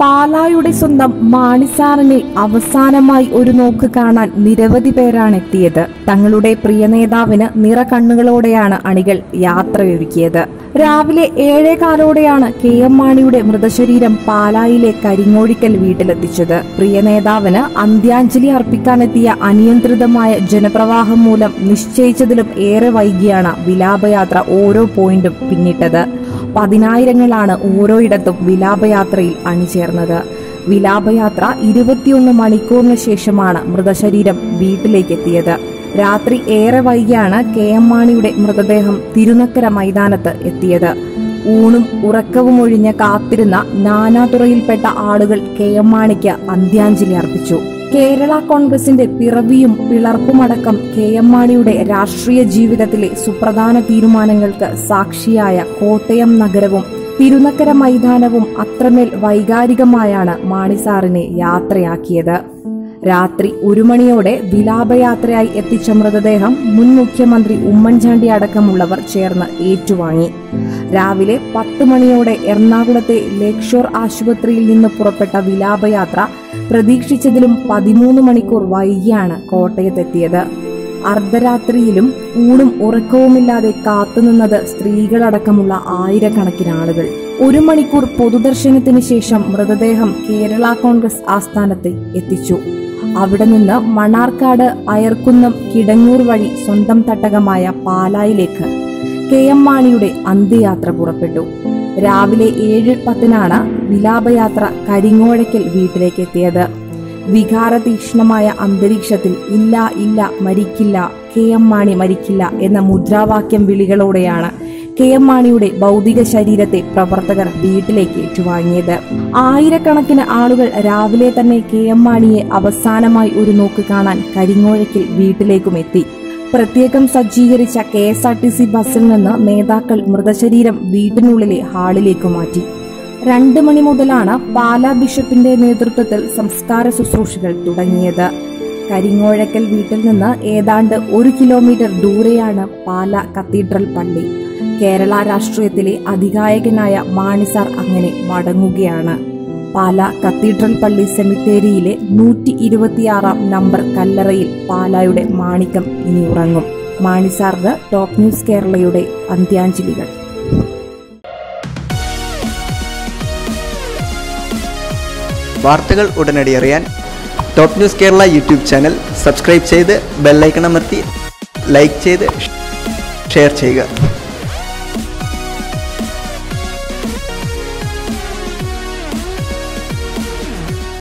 പാലായുടെ സ്വന്തം മാണിസാറിനെ അവസാനമായി ഒരു നോക്ക് കാണാൻ നിരവധി പേരാണ് എത്തിയത്. തങ്ങളുടെ പ്രിയ നേതാവിന് നിറകണ്ണുകളോടെയാണ് അണികൾ യാത്രയൊരുക്കിയത് രാവിലെ ഏഴേകാലോടെയാണ് കെ എം മാണിയുടെ മൃതശരീരം പാലായിലെ കരിങ്ങോഴിക്കൽ വീട്ടിലെത്തിച്ചത്. പ്രിയ നേതാവിന് അന്ത്യാഞ്ജലി അർപ്പിക്കാനെത്തിയ അനിയന്ത്രിതമായ ജനപ്രവാഹം മൂലം നിശ്ചയിച്ചതിലും ഏറെ വൈകിയാണ് വിലാപയാത്ര ഓരോ പോയിന്റും പിന്നിട്ടത്. പതിനായിരങ്ങളാണ് ഓരോയിടത്തും വിലാപയാത്രയിൽ അണിചേർന്നത്. വിലാപയാത്ര ഇരുപത്തിയൊന്ന് മണിക്കൂറിന് ശേഷമാണ് മൃതശരീരം വീട്ടിലേക്ക് എത്തിയത് രാത്രി ഏറെ വൈകിയാണ് കെ എം മാണിയുടെ മൃതദേഹം തിരുനക്കര മൈതാനത്ത് എത്തിയത്. ഊണും ഉറക്കവും ഒഴിഞ്ഞ് കാത്തിരുന്ന നാനാതുറയിൽപ്പെട്ട ആളുകൾ കെ എം മാണിക്ക് അന്ത്യാഞ്ജലി അർപ്പിച്ചു. കേരള കോൺഗ്രസിന്റെ പിറവിയും പിളർപ്പുമടക്കം കെ എം മാണിയുടെ രാഷ്ട്രീയ ജീവിതത്തിലെ സുപ്രധാന തീരുമാനങ്ങൾക്ക് സാക്ഷിയായ കോട്ടയം നഗരവും തിരുനക്കര മൈതാനവും അത്രമേൽ വൈകാരികമായാണ് മാണിസാറിനെ യാത്രയാക്കിയത്. രാത്രി ഒരു മണിയോടെ വിലാപയാത്രയായി എത്തിച്ച മൃതദേഹം മുൻ മുഖ്യമന്ത്രി ഉമ്മൻചാണ്ടി അടക്കമുള്ളവർ ചേർന്ന് ഏറ്റുവാങ്ങി. രാവിലെ പത്ത് മണിയോടെ എറണാകുളത്തെ ലേക്ഷോർ ആശുപത്രിയിൽ നിന്ന് പുറപ്പെട്ട വിലാപയാത്ര പ്രതീക്ഷിച്ചതിലും പതിമൂന്ന് മണിക്കൂർ വൈകിയാണ് കോട്ടയത്തെത്തിയത്. അർദ്ധരാത്രിയിലും ഊണും ഉറക്കവുമില്ലാതെ കാത്തുനിന്നത് സ്ത്രീകളടക്കമുള്ള ആയിരക്കണക്കിന് ആളുകൾ. ഒരു മണിക്കൂർ പൊതുദർശനത്തിന് ശേഷം മൃതദേഹം കേരള കോൺഗ്രസ് ആസ്ഥാനത്ത് എത്തിച്ചു. അവിടെ നിന്ന് മണാർക്കാട് അയർക്കുന്നം കിടങ്ങൂർ വഴി സ്വന്തം തട്ടകമായ പാലായിലേക്ക് കെ എം മാണിയുടെ അന്ത്യയാത്ര പുറപ്പെട്ടു. രാവിലെ ഏഴ് പത്തിനാണ് വിലാപയാത്ര കരിങ്ങോഴയ്ക്കൽ വീട്ടിലേക്ക് എത്തിയത് വികാരതീക്ഷ്ണമായ അന്തരീക്ഷത്തിൽ ഇല്ല ഇല്ല മരിക്കില്ല കെ എം മാണി മരിക്കില്ല എന്ന മുദ്രാവാക്യം വിളികളോടെയാണ് കെ എം മാണിയുടെ ഭൗതിക ശരീരത്തെ പ്രവർത്തകർ വീട്ടിലേക്ക് ഏറ്റുവാങ്ങിയത്. ആയിരക്കണക്കിന് ആളുകൾ രാവിലെ തന്നെ കെ എം മാണിയെ അവസാനമായി ഒരു നോക്ക് കാണാൻ കരിങ്ങോഴയ്ക്കൽ വീട്ടിലേക്കും എത്തി. പ്രത്യേകം സജ്ജീകരിച്ച K S R T C ബസ്സിൽ നിന്ന് നേതാക്കൾ മൃതശരീരം വീട്ടിനുള്ളിലെ ഹാളിലേക്ക് മാറ്റി. രണ്ട് മണി മുതലാണ് പാലാ ബിഷപ്പിന്റെ നേതൃത്വത്തിൽ സംസ്കാര ശുശ്രൂഷകൾ തുടങ്ങിയത്. കരിങ്ങോഴക്കൽ വീട്ടിൽ നിന്ന് ഏതാണ്ട് ഒരു കിലോമീറ്റർ ദൂരെയാണ് പാല കത്തീഡ്രൽ പള്ളി. കേരള രാഷ്ട്രീയത്തിലെ അധികായകനായ മാണിസാർ അങ്ങനെ മടങ്ങുകയാണ്. പാല കത്തീഡ്രൽ പള്ളി സെമിത്തേരിയിലെ നൂറ്റി ഇരുപത്തിയാറാം നമ്പർ കല്ലറയിൽ പാലായുടെ മാണിക്കം ഇനി ഉറങ്ങും. മാണിസാർഗ് ടോപ്പ് ന്യൂസ് കേരളയുടെ അന്ത്യാഞ്ജലികൾ. വാർത്തകൾ ഉടനടി അറിയാൻ top news Kerala YouTube channel subscribe ചെയ്ത് ബെല്ലൈക്കൺ അമർത്തി ലൈക്ക് ചെയ്ത് ഷെയർ ചെയ്യുക.